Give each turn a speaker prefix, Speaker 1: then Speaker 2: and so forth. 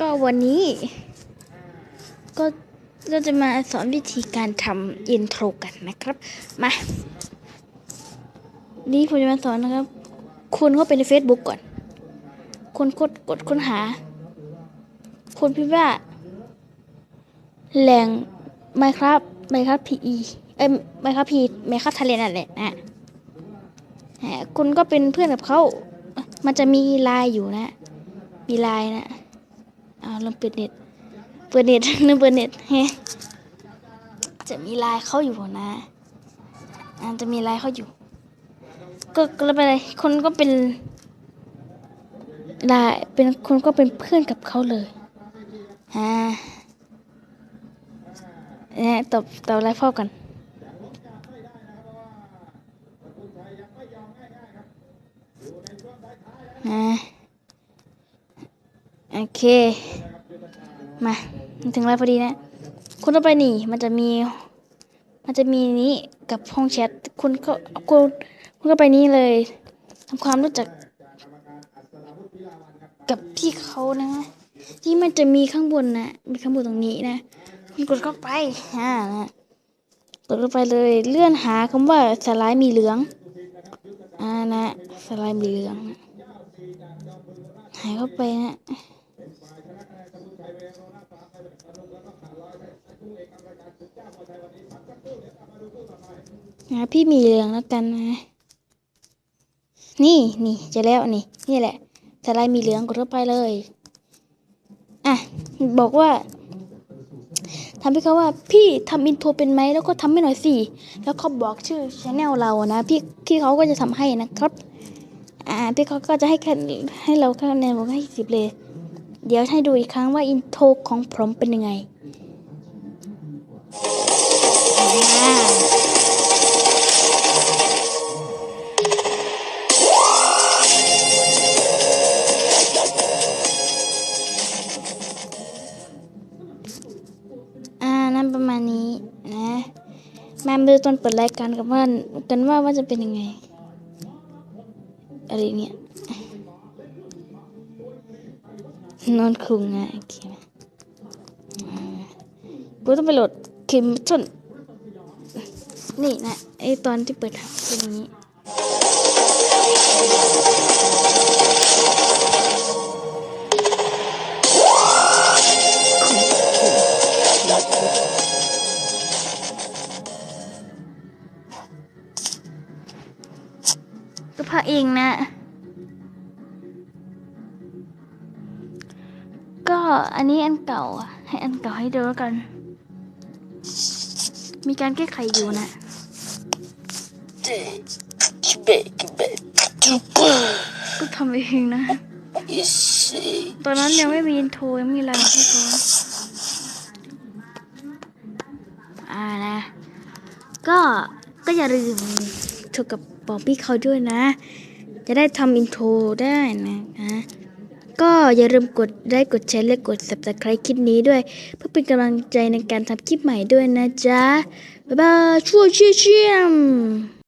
Speaker 1: ก็วันนี้ก็ก็จะมาสอนวิธีการทำอินโทรกันนะครับ มา นี่ผมจะมาสอนนะครับ คุณเข้าไปใน Facebook ก่อน คุณกดกดค้นหา คุณพิมพ์ว่า แหล่ง Minecraft Minecraft PE เอ้ย Minecraft P Minecraft Thailand นั่นแหละนะคุณก็เป็นเพื่อนกับเขา มันจะมีไลน์อยู่นะ มีไลน์นะ อาลองเปิดเน็ต เปิดเน็ตนึกเปิดเน็ตเฮ้จะมีไลน์เข้าอยู่นะอ่าจะมีไลน์เข้าอยู่ก็ก็แล้วไปเลยคนก็เป็นไลน์เป็นคนก็เป็นเพื่อนกับเขาเลยอ่าเนี่ยตบตบไลน์พ่อกันอ่า อเค มาถึงแล้วพอดีนะ คุณต้องไปนี่ มันจะมี มันจะมีนี้กับห้องแชท คุณก็คุณคุณก็ไปนี่เลยทำความรู้จัก กับพี่เขานะ ที่มันจะมีข้างบนนะ มีข้างบนตรงนี้นะ คุณกดเข้าไปอ่านะกดเข้าไปเลย เลื่อนหาคำว่าสไลด์มีเหลือง อ่านะ สไลด์มีเหลือง หายเข้าไปนะ นะพี่มีเหลืองแล้วกันนะ นี่นี่จะแล้วนี่ นี่แหละสไลด์มีเหลืองกดเข้าไปเลย อะ บอกว่าทำให้เขาว่าพี่ทำอินโทรเป็นไหมแล้วก็ทำให้หน่อยสิ แล้วเขาบอกชื่อชแนลเรานะ พี่พี่เขาก็จะทำให้นะครับ อ่า พี่เขาก็จะให้คะให้เราคะแนนบอกให้สิบเลย เดี๋ยวให้ดูอีกครั้งว่าอินโทรของผมเป็นยังไงอ่าอ่านั่นประมาณนี้นะมาดูตอนเปิดรายการกับว่ากันว่าว่าจะเป็นยังไงอะไรเนี่ย นอนคุงอะโอเคไหมกูต้องไปโหลดเคมชนนี่นะไอตอนที่เปิดเป็นอย่างนี้ก็พักเองนะ อันนี้อันเก่าอะให้อันเก่าให้ดูแล้วกัน มีการแก้ไขอยู่นะก็ทำเองนะ ตอนนั้นยังไม่มีอินโทรยังไม่มีอะไรให้เขาอ่านะ ก็ก็อย่าลืมโทรกับบอกพี่เขาด้วยนะ จะได้ทำอินโทรได้นะนะ ก็อย่าลืมกดไลค์กดแชร์และกด subscribe คลิปนี้ด้วย เพื่อเป็นกำลังใจในการทำคลิปใหม่ด้วยนะจ๊ะ บ๊ายบายชั่วยเชี่ยม